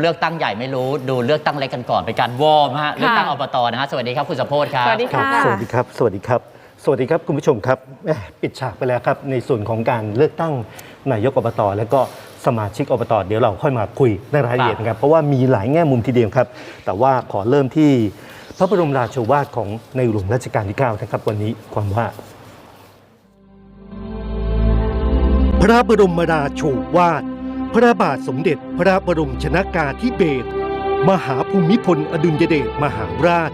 เลือกตั้งใหญ่ไม่รู้ดูเลือกตั้งเล็กกันก่อนเป็นการวอร์มฮะเลือกตั้งอบตนะฮะสวัสดีครับคุณสมโพธครับสวัสดีครับค่ะสวัสดีครับ สวัสดีครับ สวัสดีครับคุณผู้ชมครับแหม่ปิดฉากไปแล้วครับ ในส่วนของการเลือกตั้งนายกอบต และก็สมาชิกอบต เดี๋ยวเราค่อยมาคุยในรายละเอียดนะครับ เพราะว่ามีหลายแง่มุมทีเดียวครับ แต่ว่าขอเริ่มที่พระบรมราโชวาทของในหลวงรัชกาลที่ 9 นะครับ วันนี้ความว่า พระบรมราโชวาท พระบาทสมเด็จพระบรมชนากาธิเบศรมหาภูมิพลอดุลยเดชมหาราช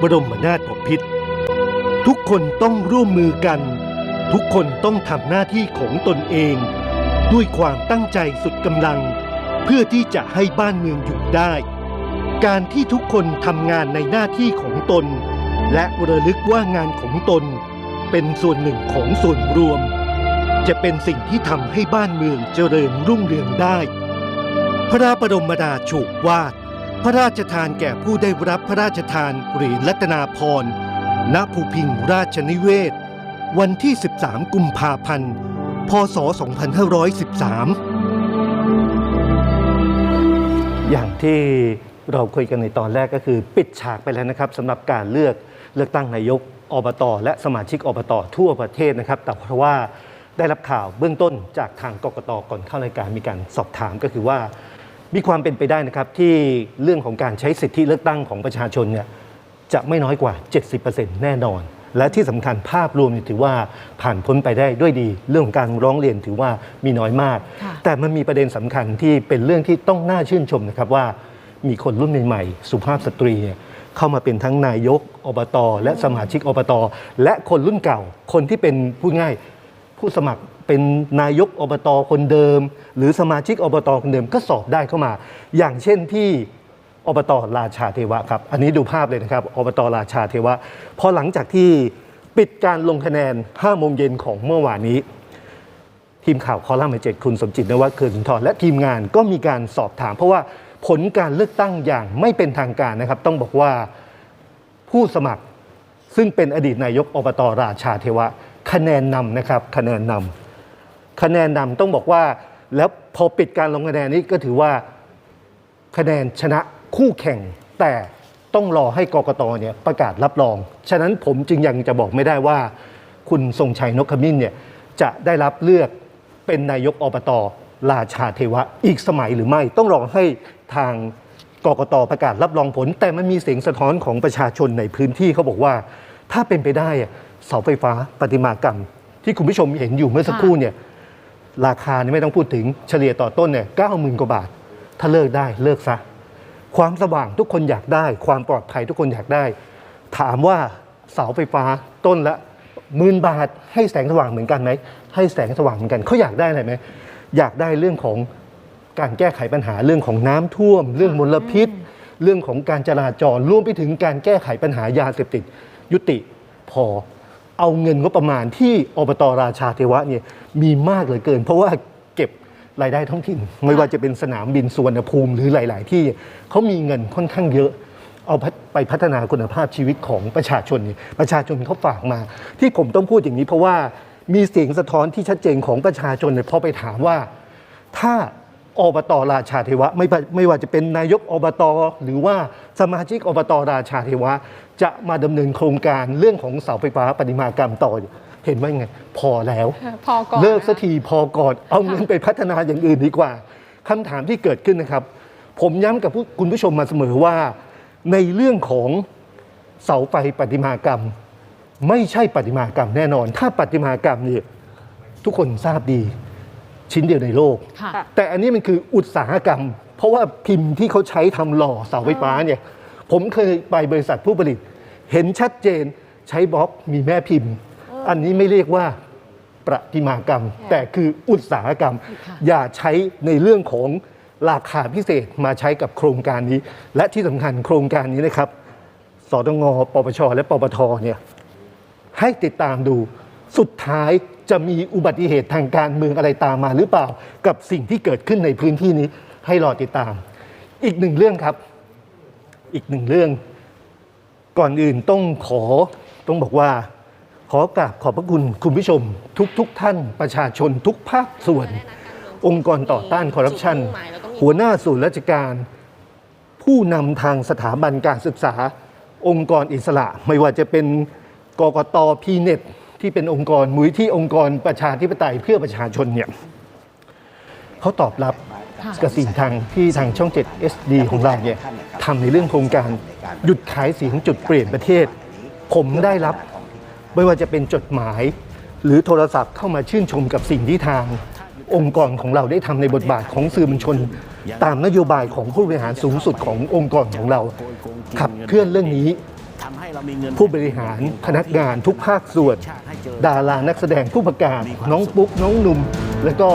บรมนาถบพิตรทุกคนต้องร่วมมือกัน ทุกคนต้องทำหน้าที่ของตนเอง ด้วยความตั้งใจสุดกำลัง เพื่อที่จะให้บ้านเมืองอยู่ได้ การที่ทุกคนทำงานในหน้าที่ของตน และระลึกว่างานของตน เป็นส่วนหนึ่งของส่วนรวม จะเป็นสิ่งที่ทำให้บ้านเมืองเจริญรุ่งเรืองได้ พระบรมราโชวาท พระราชทานแก่ผู้ได้รับพระราชทานเหรียญรัตนาพรณ์ณภูพิงราชนิเวศ วันที่ 13 กุมภาพันธ์ พศ 2513 อย่างที่เราคุยกันในตอนแรกก็คือ ปิดฉากไปแล้วนะครับสำหรับการเลือกเลือกตั้งนายกอบตและสมาชิกอบตทั่วประเทศนะครับ แต่เพราะว่า ได้รับข่าวเบื้องต้นจากทางกกตก่อนเข้ารายการมีการสอบถามก็คือว่า มีความเป็นไปได้นะครับที่เรื่องของการใช้สิทธิเลือกตั้งของประชาชนเนี่ยจะไม่น้อยกว่า 70%แน่นอน และที่สำคัญภาพรวมเนี่ยถือว่าผ่านพ้นไปได้ด้วยดี เรื่องของการร้องเรียนถือว่ามีน้อยมากค่ะแต่มันมีประเด็นสำคัญที่เป็นเรื่องที่ต้องน่าชื่นชมนะครับว่ามีคนรุ่นใหม่ๆสุภาพสตรีเนี่ยเข้ามาเป็นทั้งนายกอบต และสมาชิกอบต และคนรุ่นเก่า คนที่เป็นพูดง่าย ผู้สมัครเป็นนายกอบตคนเดิม หรือสมาชิกอบตคนเดิมก็สอบได้เข้ามา อย่างเช่นที่อบตราชาเทวะครับ อันนี้ดูภาพเลยนะครับอบตราชาเทวะพอหลังจากที่ปิดการลงคะแนน5โมงเย็นของเมื่อวานนี้ ทีมข่าวคอลัมน์เจ็ดคุณสมจิตนวัฒน์เคืองสุนทรและทีมงานก็มีการสอบถาม เพราะว่าผลการเลือกตั้งอย่างไม่เป็นทางการนะครับ ต้องบอกว่าผู้สมัครซึ่งเป็นอดีตนายกอบตราชาเทวะ คะแนนนำนะครับคะแนนนำคะแนนนำต้องบอกว่า แล้วพอปิดการลงคะแนนนี้ก็ถือว่าคะแนนชนะคู่แข่ง แต่ต้องรอให้กกตเนี่ยประกาศรับรอง ฉะนั้นผมจึงยังจะบอกไม่ได้ว่า คุณทรงชัยนกขมิ้นเนี่ยจะได้รับเลือกเป็นนายกอบตราชาเทวะอีกสมัยหรือไม่ ต้องรอให้ทางกกตประกาศรับรองผล แต่มันมีเสียงสะท้อนของประชาชนในพื้นที่เขาบอกว่า ถ้าเป็นไปได้ เสาไฟฟ้าประติมากรรม ที่คุณผู้ชมเห็นอยู่เมื่อสักครู่เนี่ยราคานี่ไม่ต้องพูดถึงเฉลี่ยต่อต้นเนี่ยเก้าหมื่นกว่าบาท ถ้าเลิกได้เลิกซะ ความสว่างทุกคนอยากได้ ความปลอดภัยทุกคนอยากได้ ถามว่าเสาไฟฟ้าต้นละหมื่นบาท ให้แสงสว่างเหมือนกันไหมให้แสงสว่างเหมือนกันเขาอยากได้อะไรไหมอยากได้เรื่องของการแก้ไขปัญหาเรื่องของน้ำท่วม เรื่องมลพิษ เรื่องของการจราจรรวมไปถึงการแก้ไขปัญหายาเสพติด ยุติพอ เอาเงินงบประมาณที่อบตราชาเทวะเนี่ยมีมากเหลือเกิน เพราะว่าเก็บรายได้ท้องถิ่น ไม่ว่าจะเป็นสนามบินสุวรรณภูมิหรือหลาย ๆ ที่เขามีเงินค่อนข้างเยอะ เอาไปพัฒนาคุณภาพชีวิตของประชาชนนี่ประชาชนเขาฝากมา ที่ผมต้องพูดอย่างนี้เพราะว่ามีเสียงสะท้อนที่ชัดเจนของประชาชนเนี่ยพอไปถามว่า ถ้า อบตราชาเทวะ ไม่ว่าไม่ว่าจะเป็นนายกอบต หรือว่าสมาชิกอบตราชาเทวะ จะมาดำเนินโครงการเรื่องของเสาไฟฟ้าปฏิมากรรมต่อเห็นว่าไง พอแล้วพอก่อนเลิกนะคะสักทีพอก่อนเอาเงินไปพัฒนาอย่างอื่นดีกว่าคำถามที่เกิดขึ้นนะครับ ผมย้ำกับผู้คุณผู้ชมมาเสมอว่า ในเรื่องของเสาไฟปฏิมากรรม ไม่ใช่ปฏิมากรรมแน่นอน ถ้าปฏิมากรรมเนี่ยทุกคนทราบดี ชิ้นเดียวในโลก ค่ะ แต่อันนี้มันคืออุตสาหกรรม เพราะว่าพิมพ์ที่เขาใช้ทำหล่อเสาไฟฟ้าเนี่ยผมเคยไปบริษัทผู้ผลิต เห็นชัดเจนใช้บล็อกมีแม่พิมพ์ อันนี้ไม่เรียกว่าประติมากรรม แต่คืออุตสาหกรรม ค่ะอย่าใช้ในเรื่องของราคาพิเศษมาใช้กับโครงการนี้ และที่สำคัญโครงการนี้นะครับสตงปปช และปปทเนี่ยให้ติดตามดูสุดท้าย จะมีอุบัติเหตุทางการเมืองอะไรตามมาหรือเปล่า กับสิ่งที่เกิดขึ้นในพื้นที่นี้ให้รอติดตาม อีกหนึ่งเรื่องครับ อีกหนึ่งเรื่อง ก่อนอื่นต้องขอต้องบอกว่า ขอกราบขอบพระคุณคุณผู้ชม ทุกทุกท่านประชาชนทุกภาคส่วน องค์กรต่อต้านคอร์รัปชันหัวหน้าส่วนราชการ ผู้นำทางสถาบันการศึกษา องค์กรอิสระ ไม่ว่าจะเป็นกกตพีเน็ต ที่เป็นองค์กรมุ้ยที่องค์กรประชาธิปไตยเพื่อประชาชนเนี่ยเขาตอบรับกับสิ่งทางที่ทางช่อง 7 SD ของเราเนี่ยทำในเรื่องโครงการหยุดขายเสียงจุดเปลี่ยนประเทศ ผมได้รับไม่ว่าจะเป็นจดหมาย หรือโทรศัพท์เข้ามาชื่นชมกับสิ่งที่ทางองค์กรของเราได้ทำในบทบาทของสื่อมวลชน ตามนโยบายของผู้บริหารสูงสุดขององค์กรของเรา ขับเคลื่อนเรื่องนี้ ผู้บริหารพนักงานทุกภาคส่วน ดารานักแสดงผู้ประกาศน้องปุ๊กน้องหนุ่ม แล้วก็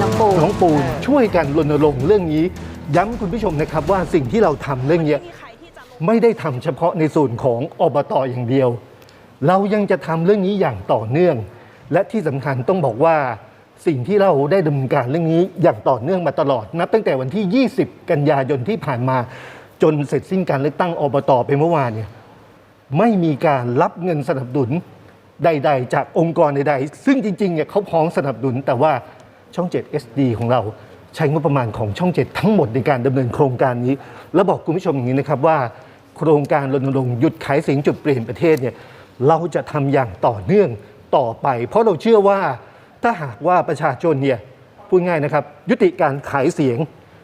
น้องปูน้องปูนช่วยกันรณรงค์เรื่องนี้ ย้ำคุณผู้ชมนะครับว่าสิ่งที่เราทำเรื่องเนี้ยไม่ได้ทำเฉพาะในส่วนของอบตอย่างเดียว เรายังจะทำเรื่องนี้อย่างต่อเนื่อง และที่สำคัญต้องบอกว่าสิ่งที่เราได้ดำเนินการเรื่องนี้อย่างต่อเนื่องมาตลอดนับตั้งแต่วันที่ 20 กันยายนที่ผ่านมา จนเสร็จสิ้นการเลือกตั้งอบตไปเมื่อวานเนี่ยไม่มีการรับเงินสนับสนุน ใด ๆ จากองค์กรใด ๆ ซึ่งจริงๆเนี่ยเขาพร้อมสนับสนุน แต่ว่าช่อง 7 SD ของเราใช้งบประมาณของช่อง 7 ทั้งหมดในการดำเนินโครงการนี้ แล้วบอกคุณผู้ชมอย่างนี้นะครับว่า โครงการรณรงค์หยุดขายเสียงจุดเปลี่ยนประเทศเนี่ยเราจะทำอย่างต่อเนื่องต่อไป เพราะเราเชื่อว่าถ้าหากว่าประชาชนเนี่ยพูดง่ายนะครับ ยุติการขายเสียง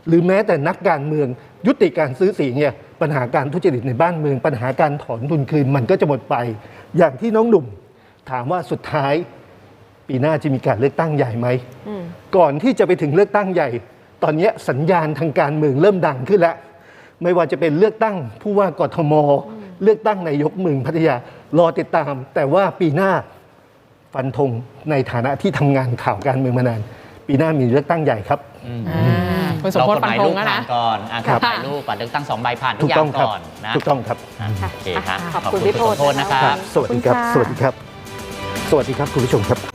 หรือแม้แต่นักการเมือง ยุติการซื้อเสียงเนี่ยปัญหาการทุจริตในบ้านเมือง ปัญหาการถอนทุนคืนมันก็จะหมดไป อย่างที่น้องหนุ่ม ถามว่าสุดท้าย ปีหน้าจะมีการเลือกตั้งใหญ่ไหม ก่อนที่จะไปถึงเลือกตั้งใหญ่ ตอนนี้สัญญาณทางการเมืองเริ่มดังขึ้นแล้ว ไม่ว่าจะเป็นเลือกตั้งผู้ว่ากทม เลือกตั้งนายกเมืองพัทยารอติดตาม แต่ว่าปีหน้าฟันธงในฐานะที่ทำงานข่าวการเมืองมานาน ปีหน้ามีเลือกตั้งใหญ่ครับอ่าคุณสมพเราศกฎหปันมายธลูงกแล้วผ่านะนก่อนอะครักบฎหมายลูกบัตรเลือกตั้งสองใบผ่านทุถูกกอย่าต้องงครับก่อนนะถูกต้องครับอะโอเคครับขอบคุณพี่โพธิ์โทษนะครับนะคะสวัสดีครับขอบคุณค่ะสวัสดีครับ สวัสดีครับ สวัสดีครับคุณผู้ชมครับ